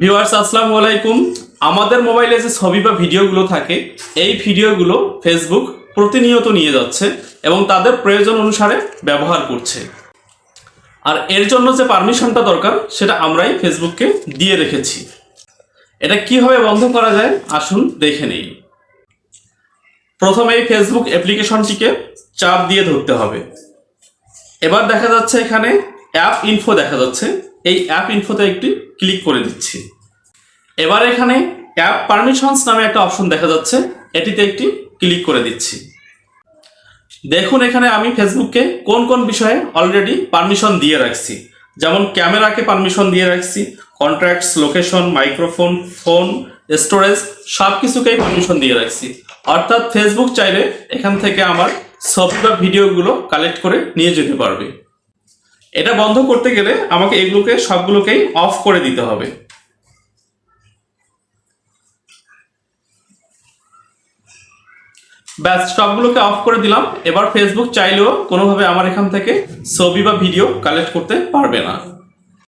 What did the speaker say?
Viewers, আসসালামু আলাইকুম। আমাদের মোবাইলে যে ছবি বা ভিডিওগুলো থাকে, এই ভিডিওগুলো ফেসবুক প্রতিনিয়ত নিয়ে যাচ্ছে এবং তাদের প্রয়োজন অনুসারে ব্যবহার করছে। আর এর জন্য যে পারমিশনটা দরকার, সেটা আমরাই ফেসবুককে দিয়ে রেখেছি। এটা কীভাবে বন্ধ করা যায়, আসুন দেখে নেই। প্রথমে এই ফেসবুক অ্যাপ্লিকেশনটিকে চাপ দিয়ে ধরতে হবে। এবার দেখা যাচ্ছে এখানে অ্যাপ ইনফো দেখা যাচ্ছে। এই অ্যাপ ইনফোতে একটি ক্লিক করে দিচ্ছি। এবার এখানে অ্যাপ পারমিশনস নামে একটা অপশন দেখা যাচ্ছে, এটিতে একটি ক্লিক করে দিচ্ছি। দেখুন এখানে আমি ফেসবুককে কোন কোন বিষয়ে অলরেডি পারমিশন দিয়ে রাখছি। যেমন ক্যামেরাকে পারমিশন দিয়ে রাখছি contacts location microphone phone storage সব কিছুকেই পারমিশন দিয়ে রাখছি। অর্থাৎ ফেসবুক চাইলে এখান থেকে আমার বা ভিডিওগুলো কালেক্ট করে নিয়ে যেতে পারবে। এটা বন্ধ করতে গেলে আমাকে এগুলোকে সবগুলোকেই অফ করে দিতে হবে। ব্যাস, সবগুলোকে অফ করে দিলাম। এবার ফেসবুক চাইলেও কোনোভাবে আমার এখান থেকে ছবি বা ভিডিও কালেক্ট করতে পারবে না।